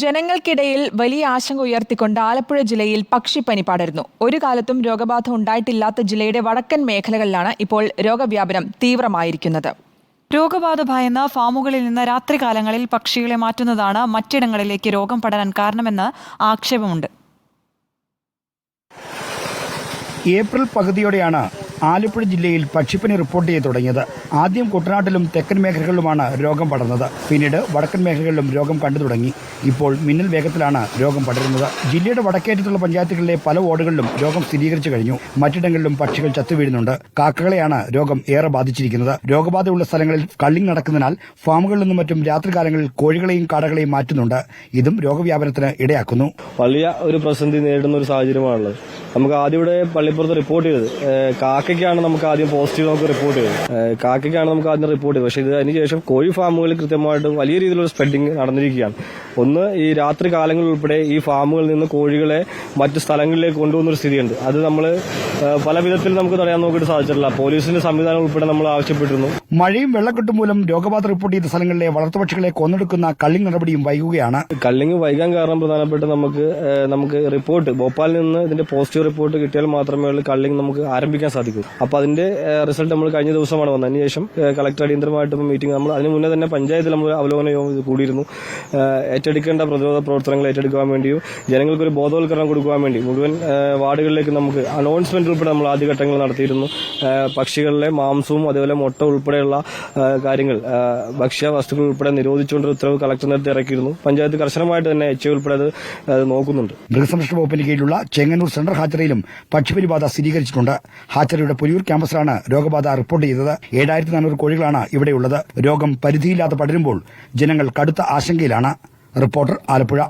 ജനങ്ങൾക്കിടയിൽ വലിയ ആശങ്ക ഉയർത്തിക്കൊണ്ട് ആലപ്പുഴ ജില്ലയിൽ പക്ഷിപ്പനി പടരുന്നു ഒരു കാലത്തും രോഗബാധ ഉണ്ടായിട്ടില്ലാത്ത ജില്ലയുടെ വടക്കൻ മേഖലകളിലാണ് ഇപ്പോൾ രോഗവ്യാപനം തീവ്രമായിരിക്കുന്നത്. രോഗബാധ ഭയന്ന് ഫാമുകളിൽ നിന്ന് രാത്രികാലങ്ങളിൽ പക്ഷികളെ മാറ്റുന്നതാണ് മറ്റിടങ്ങളിലേക്ക് രോഗം പടരാൻ കാരണമെന്ന് ആക്ഷേപമുണ്ട്. ഏപ്രിൽ പകുതിയോടെയാണ് ആലപ്പുഴ ജില്ലയിൽ പക്ഷിപ്പനി റിപ്പോർട്ട് ചെയ്ത് തുടങ്ങിയത്. ആദ്യം കുട്ടനാട്ടിലും തെക്കൻ മേഖലകളിലുമാണ് രോഗം പടർന്നത്. പിന്നീട് വടക്കൻ മേഖലകളിലും രോഗം കണ്ടു തുടങ്ങി. ഇപ്പോൾ മിന്നൽ വേഗത്തിലാണ് രോഗം പടരുന്നത്. ജില്ലയുടെ വടക്കേറ്റത്തുള്ള പഞ്ചായത്തുകളിലെ പല വാർഡുകളിലും രോഗം സ്ഥിരീകരിച്ചു കഴിഞ്ഞു. മറ്റിടങ്ങളിലും പക്ഷികൾ ചത്തുവീഴുന്നുണ്ട് കാക്കകളെയാണ് രോഗം ഏറെ ബാധിച്ചിരിക്കുന്നത്. രോഗബാധയുള്ള സ്ഥലങ്ങളിൽ കള്ളിങ് നടക്കുന്നതിനാൽ ഫാമുകളിൽ നിന്നും മറ്റും രാത്രികാലങ്ങളിൽ കോഴികളെയും കാടകളെയും മാറ്റുന്നുണ്ട്. ഇതും രോഗവ്യാപനത്തിന് ഇടയാക്കുന്നു. വലിയ ഒരു പ്രതിസന്ധി നേരിടുന്ന ഒരു സാഹചര്യമാണുള്ളത്. നമുക്ക് ആദ്യം ഇവിടെ പള്ളിപ്പുറത്ത് റിപ്പോർട്ട് ചെയ്തത്. കാക്കയ്ക്കാണ് നമുക്ക് ആദ്യം പോസിറ്റീവ് നമുക്ക് റിപ്പോർട്ട് ചെയ്തത്. കാക്കയ്ക്കാണ് നമുക്ക് ആദ്യം റിപ്പോർട്ട് ചെയ്തത്. പക്ഷേ ഇത് അതിനുശേഷം കോഴി ഫാമുകളിൽ കൃത്യമായിട്ടും വലിയ രീതിയിലുള്ള സ്പ്രെഡിങ് നടന്നിരിക്കുകയാണ്. ഒന്ന് ഈ രാത്രി കാലങ്ങളിൽ ഉൾപ്പെടെ ഈ ഫാമുകളിൽ നിന്ന് കോഴികളെ മറ്റ് സ്ഥലങ്ങളിലേക്ക് കൊണ്ടുപോകുന്ന ഒരു സ്ഥിതിയുണ്ട്. അത് നമ്മൾ പല വിധത്തിൽ നമുക്ക് തടയാൻ നോക്കിയിട്ട് സാധിച്ചിട്ടില്ല. പോലീസിന്റെ സംവിധാനം ഉൾപ്പെടെ നമ്മൾ ആവശ്യപ്പെട്ടിരുന്നു. മഴയും വെള്ളക്കെട്ടും മൂലം രോഗബാധ റിപ്പോർട്ട് ചെയ്ത സ്ഥലങ്ങളിലെ വളർത്തുപക്ഷികളെ കൊന്നെടുക്കുന്ന കള്ളിങ് നടപടിയും വൈകുകയാണ്. കള്ളിങ് വൈകാൻ കാരണം പ്രധാനപ്പെട്ട് നമുക്ക് നമുക്ക് റിപ്പോർട്ട് ഭോപ്പാലിൽ നിന്ന് ഇതിന്റെ പോസിറ്റീവ് റിപ്പോർട്ട് കിട്ടിയാൽ മാത്രമേ ഉള്ളൂ കള്ളിങ് നമുക്ക് ആരംഭിക്കാൻ സാധിക്കൂ. അപ്പൊ അതിന്റെ റിസൾട്ട് നമ്മൾ കഴിഞ്ഞ ദിവസമാണ് വന്നത്. അതിനുശേഷം കളക്ടർ അടിയന്തരമായിട്ട് മീറ്റിംഗ് നമ്മൾ അതിന് മുന്നേ തന്നെ പഞ്ചായത്തിൽ നമ്മൾ അവലോകന യോഗം കൂടിയിരുന്നു. ഏറ്റെടുക്കേണ്ട പ്രതിരോധ പ്രവർത്തനങ്ങൾ ഏറ്റെടുക്കാൻ വേണ്ടിയും ജനങ്ങൾക്ക് ഒരു ബോധവൽക്കരണം കൊടുക്കുവാൻ വേണ്ടി മുഴുവൻ വാർഡുകളിലേക്ക് നമുക്ക് അനൗൺസ്മെന്റ് ഉൾപ്പെടെ നമ്മൾ ആദ്യഘട്ടങ്ങൾ നടത്തിയിരുന്നു. പക്ഷികളിലെ മാംസവും അതേപോലെ മുട്ട ഉൾപ്പെടെയുള്ള കാര്യങ്ങൾ ഭക്ഷ്യ വസ്തുക്കൾ ഉൾപ്പെടെ നിരോധിച്ചുകൊണ്ട് ഉത്തരവ് കളക്ടർ നേരത്തെ ഇറക്കിയിരുന്നു. പഞ്ചായത്ത് കർശനമായിട്ട് തന്നെ എച്ച് ഉൾപ്പെടെ അത് നോക്കുന്നുണ്ട്. മൃഗസംരക്ഷണ വകുപ്പിന് കീഴിലുള്ള ചെങ്ങന്നൂർ സെൻട്രൽ ഹാച്ചറിയിലും പക്ഷിപ്പനി ബാധ സ്ഥിരീകരിച്ചിട്ടുണ്ട്. ഹാജറയുടെ പുലിയൂർ ക്യാമ്പസിലാണ് രോഗബാധ റിപ്പോർട്ട് ചെയ്തത്. ഏഴായിരത്തി നാനൂറ് കോഴികളാണ് ഇവിടെയുള്ളത്. രോഗം പരിധിയില്ലാതെ പടരുമ്പോൾ ജനങ്ങൾ കടുത്ത ആശങ്കയിലാണ്. റിപ്പോർട്ടർ ആലപ്പുഴ.